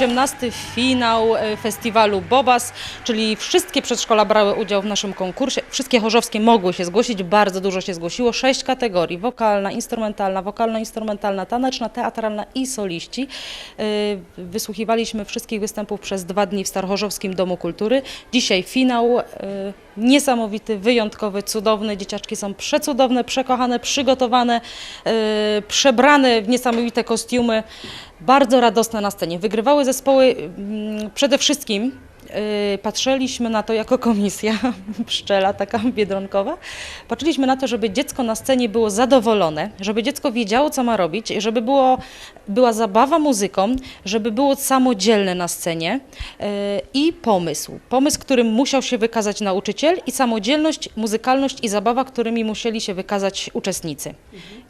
18 finał e, festiwalu Bobas, czyli wszystkie przedszkola brały udział w naszym konkursie. Wszystkie chorzowskie mogły się zgłosić, bardzo dużo się zgłosiło. Sześć kategorii, wokalna, instrumentalna, wokalno-instrumentalna, taneczna, teatralna i soliści. E, Wysłuchiwaliśmy wszystkich występów przez dwa dni w Starchorzowskim Domu Kultury. Dzisiaj finał e, niesamowity, wyjątkowy, cudowny. Dzieciaczki są przecudowne, przekochane, przygotowane, przebrane w niesamowite kostiumy, bardzo radosne na scenie. Wygrywały zespoły mm, przede wszystkim. E, Patrzyliśmy na to jako komisja pszczela, taka biedronkowa. Patrzyliśmy na to, żeby dziecko na scenie było zadowolone, żeby dziecko wiedziało, co ma robić, żeby było, była zabawa muzyką, żeby było samodzielne na scenie e, i pomysł. Pomysł, którym musiał się wykazać nauczyciel i samodzielność, muzykalność i zabawa, którymi musieli się wykazać uczestnicy.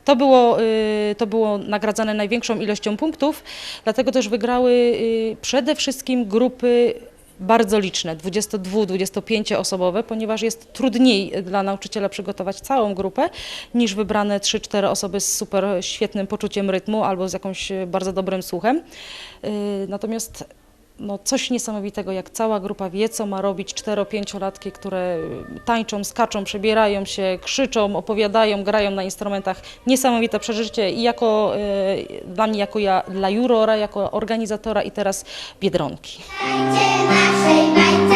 To było, y, to było nagradzane największą ilością punktów, dlatego też wygrały y, przede wszystkim grupy bardzo liczne, 22-25 osobowe, ponieważ jest trudniej dla nauczyciela przygotować całą grupę niż wybrane 3-4 osoby z super świetnym poczuciem rytmu albo z jakimś y, bardzo dobrym słuchem. Y, Natomiast no, coś niesamowitego, jak cała grupa wie, co ma robić 4-5-latki, które y, tańczą, skaczą, przebierają się, krzyczą, opowiadają, grają na instrumentach. Niesamowite przeżycie i jako, y, dla mnie, jako ja, dla jurora, jako organizatora i teraz Biedronki. Naszej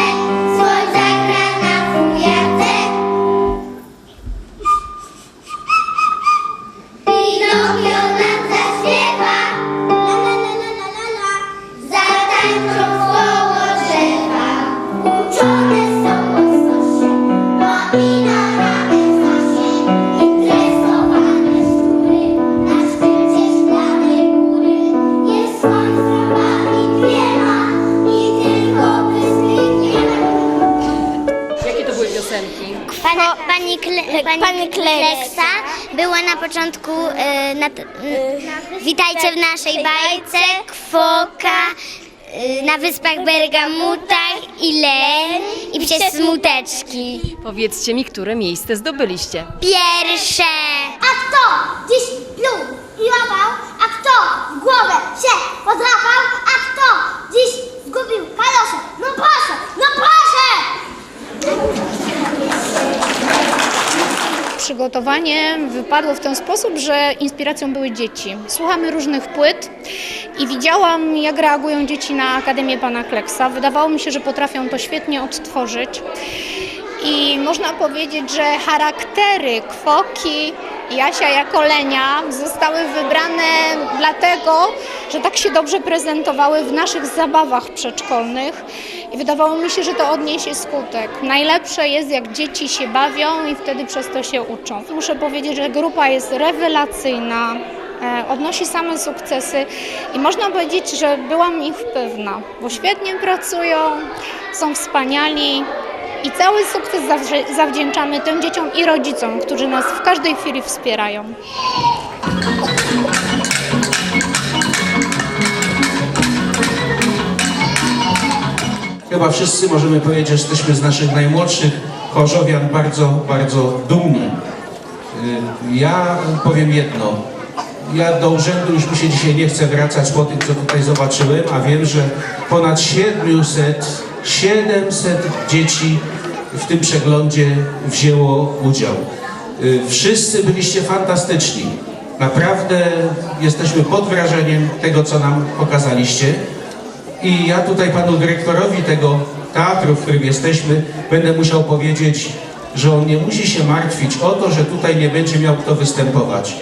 pani, Kle, pani, Kleksa była na początku e, na, Witajcie w naszej bajce, Kwoka, e, na wyspach Bergamutach i Len i przez smuteczki. Powiedzcie mi, które miejsce zdobyliście. Pierwsze! A kto dziś pluł i łapał, a kto w głowę się podrapał, a kto dziś zgubił kalosze? No proszę, no proszę! Przygotowanie wypadło w ten sposób, że inspiracją były dzieci. Słuchamy różnych płyt i widziałam, jak reagują dzieci na Akademię Pana Kleksa. Wydawało mi się, że potrafią to świetnie odtworzyć. I można powiedzieć, że charaktery Kwoki Jasia jako Lenia zostały wybrane dlatego, że tak się dobrze prezentowały w naszych zabawach przedszkolnych i wydawało mi się, że to odniesie skutek. Najlepsze jest, jak dzieci się bawią i wtedy przez to się uczą. Muszę powiedzieć, że grupa jest rewelacyjna, e, odnosi same sukcesy i można powiedzieć, że byłam ich pewna, bo świetnie pracują, są wspaniali i cały sukces zawdzięczamy tym dzieciom i rodzicom, którzy nas w każdej chwili wspierają. Chyba wszyscy możemy powiedzieć, że jesteśmy z naszych najmłodszych chorzowian bardzo, bardzo dumni. Y, Ja powiem jedno. Ja do urzędu już mi się dzisiaj nie chcę wracać po tym, co tutaj zobaczyłem, a wiem, że ponad 700, 700 dzieci w tym przeglądzie wzięło udział. Y, Wszyscy byliście fantastyczni. Naprawdę jesteśmy pod wrażeniem tego, co nam pokazaliście. I ja tutaj panu dyrektorowi tego teatru, w którym jesteśmy, będę musiał powiedzieć, że on nie musi się martwić o to, że tutaj nie będzie miał kto występować.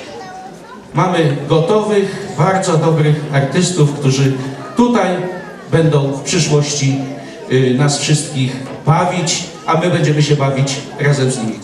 Mamy gotowych, bardzo dobrych artystów, którzy tutaj będą w przyszłości y, nas wszystkich bawić, a my będziemy się bawić razem z nimi.